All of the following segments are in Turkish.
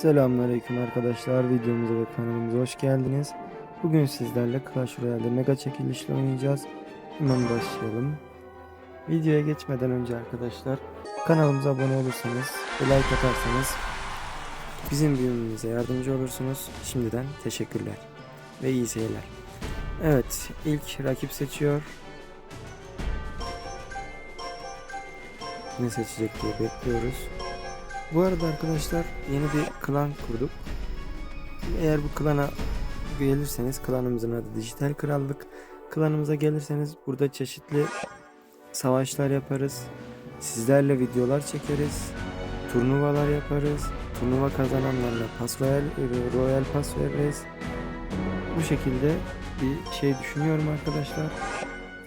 Selamünaleyküm arkadaşlar. Videomuza ve kanalımıza hoş geldiniz. Bugün sizlerle Clash Royale'de mega çekilişle oynayacağız. Hemen başlayalım. Videoya geçmeden önce arkadaşlar kanalımıza abone olursanız ve like atarsanız bizim büyümemize yardımcı olursunuz. Şimdiden teşekkürler ve iyi seyirler. Evet ilk rakip seçiyor. Ne seçecek diye bekliyoruz. Bu arada arkadaşlar yeni bir klan kurduk. Eğer bu klana gelirseniz klanımızın adı Dijital Krallık. Klanımıza gelirseniz burada çeşitli savaşlar yaparız. Sizlerle videolar çekeriz. Turnuvalar yaparız. Turnuva kazananlarla pas royal, royal pas veririz. Bu şekilde bir şey düşünüyorum arkadaşlar.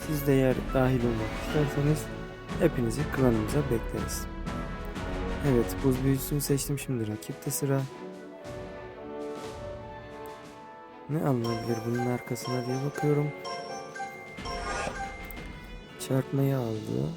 Siz de eğer dahil olmak isterseniz hepinizi klanımıza bekleriz. Evet buz büyücüsünü seçtim şimdi rakipte sıra. Ne alınabilir bunun arkasına diye bakıyorum. Çarpmayı aldı.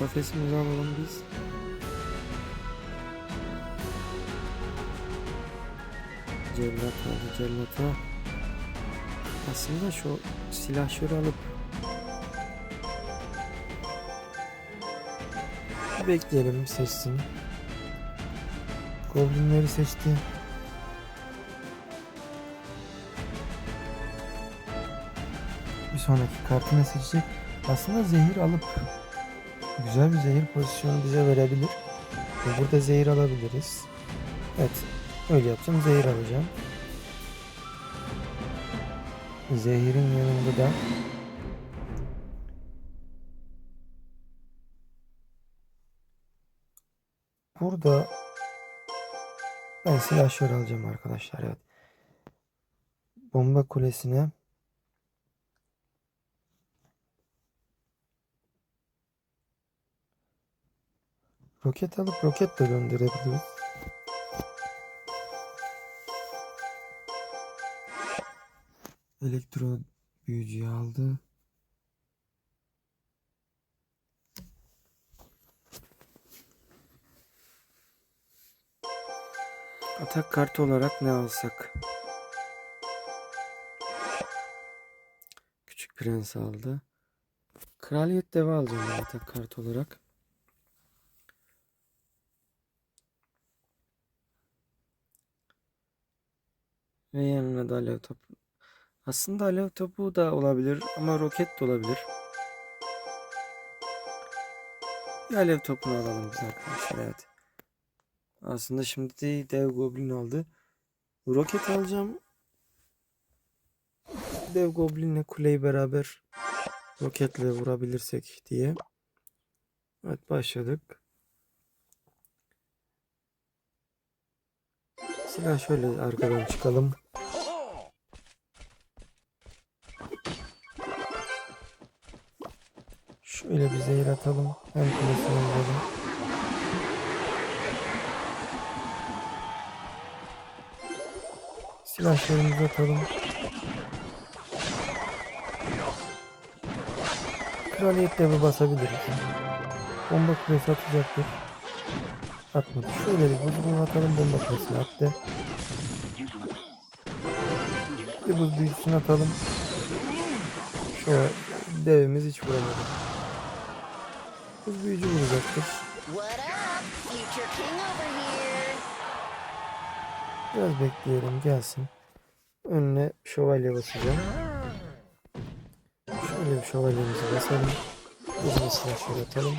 Kafesimizi alalım biz. Cellat aldı cellata. Aslında şu silahşörü alıp bekleyelim seçsin. Goblinleri seçti. Bir sonraki kartı ne seçecek? Aslında zehir alıp güzel bir zehir pozisyonu bize verebilir. Ve burada zehir alabiliriz. Evet. Öyle yapacağım. Zehir alacağım. Zehirin yanında da burada ben silahşör alacağım arkadaşlar. Evet. Bomba kulesine Roket alıp roket de döndürebiliriz. Elektro büyücüyü aldı. Atak kartı olarak ne alsak? Küçük prens aldı. Kraliyet devi alacağım atak kartı olarak. Ve yanına da alev topu. Aslında alev topu da olabilir ama roket de olabilir. Bir alev topunu alalım biz arkadaşlar evet. Aslında şimdi de dev goblin aldı. Roket alacağım. Dev goblinle kuleyi beraber roketle vurabilirsek diye. Evet başladık. Silah şöyle arkadan çıkalım. Şöyle bir zehir atalım. Hem kulesini vuralım. Silahlarımızı atalım. Kraliyet devi basabiliriz. Bomba kulesi atacaktır. Atmadı. Şöyle bir buzluğunu atalım. Bomba kulesini attı. Bir buz büyüsünü atalım. An devimiz hiç vuramadı. Buz büyücü vuracaktır. Biraz bekleyelim gelsin. Önüne şövalye basacağım. Şöyle bir şövalyemizi basalım. Uzun silah şöyle atalım.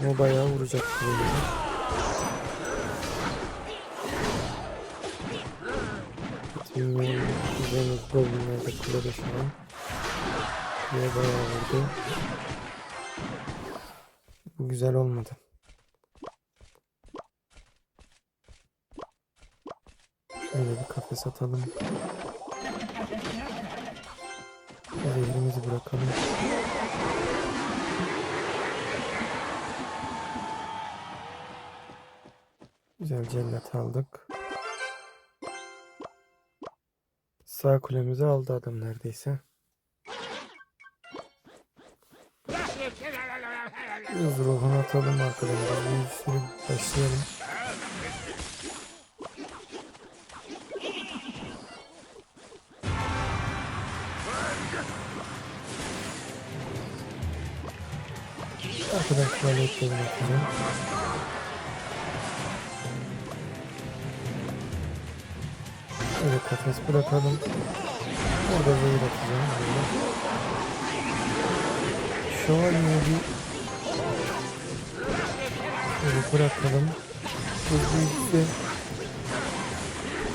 Ne bayağı vuracak kulemizi. Bilmiyorum. Üzerine goblinler de kulede şu an. Kuleye bayağı vurdu. Güzel olmadı. Şöyle bir kafes atalım. Zehirimizi bırakalım. Güzel cellat aldık. Sağ kulemizi aldı adam neredeyse. Hız ruhunu atalım arkadan. Büyüsünü başlayalım. Arkadan kraliyetlerini atacağım. Evet kafes bırakalım. Orada zehir atacağım. Şövalyeyi bir bırakalım. Hızlı yükse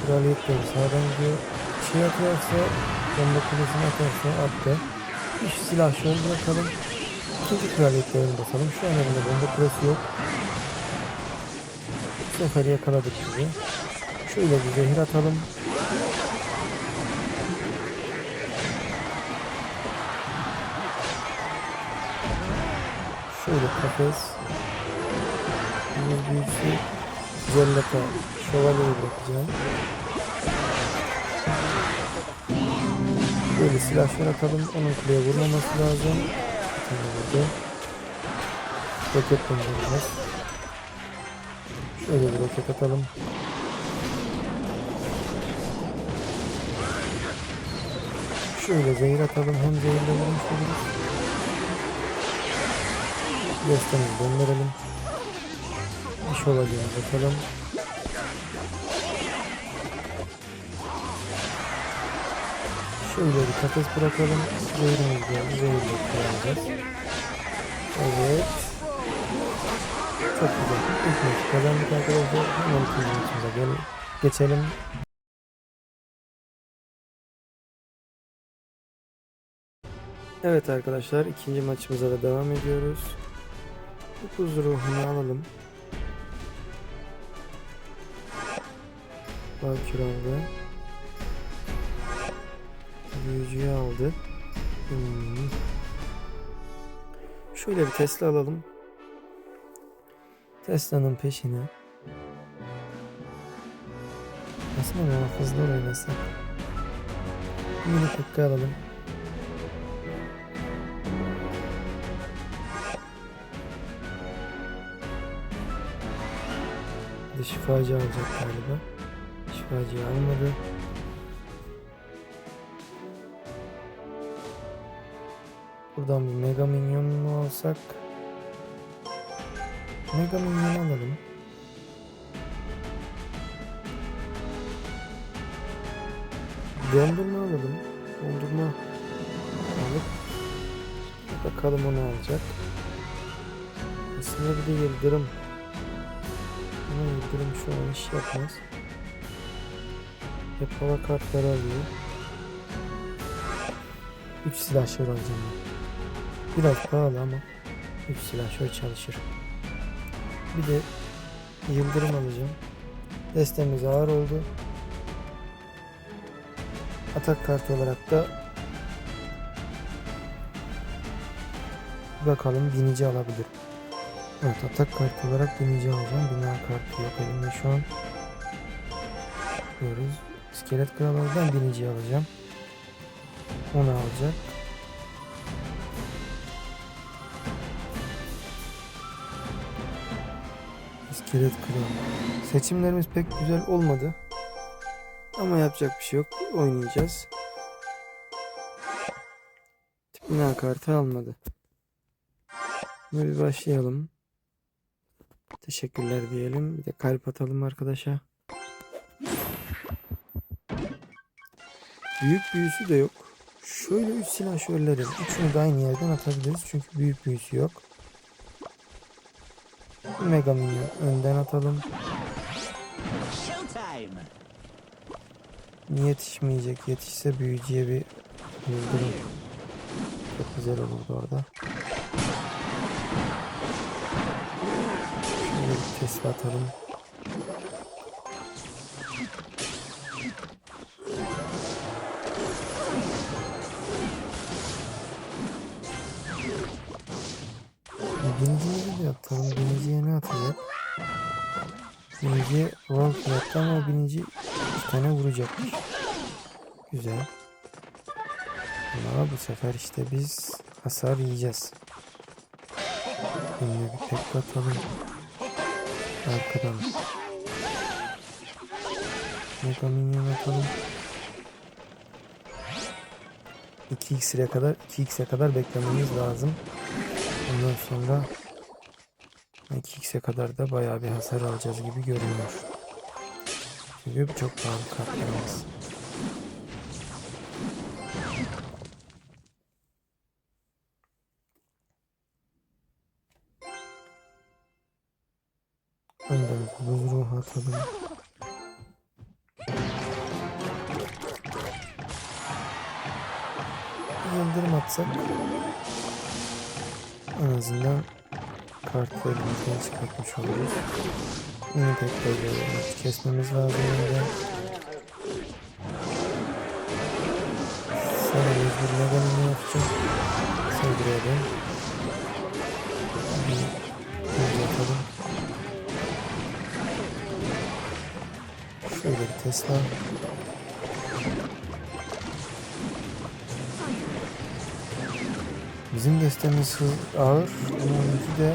kraliyetleri sağdan gidiyor. Şey atarsa bomba kulesini atarsa attı. Üç silah şöyle bırakalım. İkinci kraliyetlerini basalım. Şu an elinde bomba kulesi yok. Bu sefer yakaladık bizi. Şöyle bir zehir atalım. Şöyle kafes. Yüz büyüsü. Cellata. Şövalyeyi bırakacağım. Böyle silahlar atalım. Onun kuleye vurmaması lazım. Vurdu. Roket göndereceğiz. Şöyle bir roket atalım. Şöyle zehir atalım. Hem zehirle vurmuş oluruz. Destemizi gönderelim. İş olacağını bakalım. Şöyle bir kafes bırakalım. Zehirimiz geldi. Zehirle kullanacağız. Evet. Çok güzel. İlk maçı kazandık arkadaşlar. Hemen ikinci maçımıza geçelim. Evet arkadaşlar ikinci maçımıza da devam ediyoruz. Buz ruhunu alalım. Valkür aldı. Büyücüyü aldı. Hmm. Şöyle bir Tesla alalım. Tesla'nın peşine. Aslında muhafızlar oynasak. Mini pekka alalım. Şifacı alacak galiba. Şifacıyı almadı. Buradan bir mega minyon mu alsak? Mega minyon alalım. Dondurma alalım. Dondurma alıp bakalım onu alacak. Aslında bir de yıldırım. Ama yıldırım şu an iş yapmaz. Hep hava kartları alıyor. 3 silahşör alacağım ben. Biraz pahalı ama 3 silahşör çalışır. Bir de yıldırım alacağım. Destemiz ağır oldu. Atak kartı olarak da bakalım binici alabilir. Evet atak kartı olarak binici alacağım. Bina kartı yok elimde şu an. Diyoruz. İskelet krallardan binici alacağım. Onu alacak. İskelet kral. Seçimlerimiz pek güzel olmadı. Ama yapacak bir şey yok. Oynayacağız. Bina kartı almadı. Böyle başlayalım. Teşekkürler diyelim. Bir de kalp atalım arkadaşa. Büyük büyüsü de yok. Şöyle üç silahşörlerin üçünü de aynı yerden atabiliriz. Çünkü büyük büyüsü yok. Mega Minyon önden atalım. Yetişmeyecek. Yetişse büyücüye bir yıldırım. Çok güzel olurdu orada. Şöyle bir Tesla atalım. Birinci World Flat'ta ama o birinci iki tane vuracakmış. Güzel. Ama bu sefer işte biz hasar yiyeceğiz. Yine bir tek atalım. Arkadan. Mega minyon atalım. 2x'e kadar 2x'e kadar beklememiz lazım. Ondan sonra 2x'e kadar da bayağı bir hasar alacağız gibi görünüyor. Çünkü çok pahalı kartlarımız. Önden buz ruhu atalım. Yıldırım atsak en azından kartı elimizden çıkartmış oluruz. Yine tek böyle kesmemiz lazım önce. Sonra mecbur nedenini yapacağım. Sevdirelim. Bir önce atalım. Şöyle bir Tesla. Bizim destemiz hı- ağır. Onunki de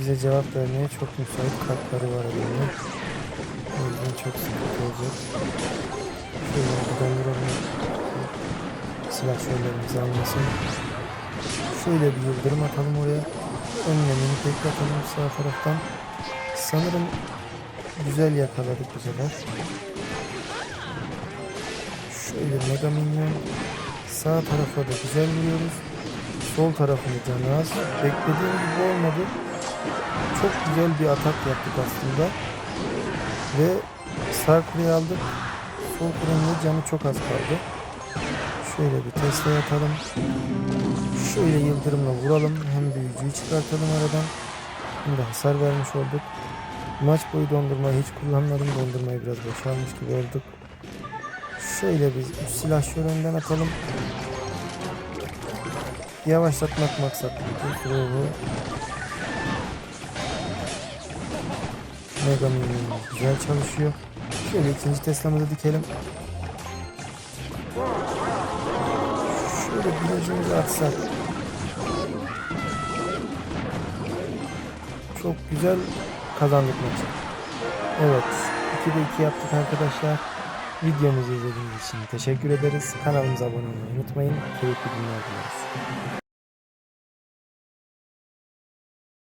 bize cevap vermeye çok müsait kartları var elimde. O yüzden çok sıkıntı olacak. Şöyle buradan vuralım. Silah şöylerimizi almasın. Şöyle bir yıldırım atalım oraya. Önüne mini tek atalım sağ taraftan. Sanırım güzel yakaladık bu sefer. Şöyle mega minyon. Sağ tarafa da güzel vuruyoruz. Sol tarafını canı az. Beklediğim gibi olmadı. Çok güzel bir atak yaptık aslında. Ve sağ kuleyi aldık. Sol kulenin canı çok az kaldı. Şöyle bir Tesla atalım. Şöyle yıldırımla vuralım. Hem büyücüyü çıkartalım aradan. Hem de hasar vermiş olduk. Maç boyu dondurmayı hiç kullanmadım. Dondurmayı biraz boşalmış gibi olduk. Şöyle biz üç silahşör önden atalım. Yavaşlatmak maksatlıydı. Ruhu. Mega Minion'umuz güzel çalışıyor. Şöyle ikinci Tesla'mızı dikelim. Şöyle bilezimizi atsak. Çok güzel kazandık maçı. Evet. 2'de 2 yaptık arkadaşlar. Videomuzu izlediğiniz için teşekkür ederiz. Kanalımıza abone olmayı unutmayın. Keyifli günler dileriz.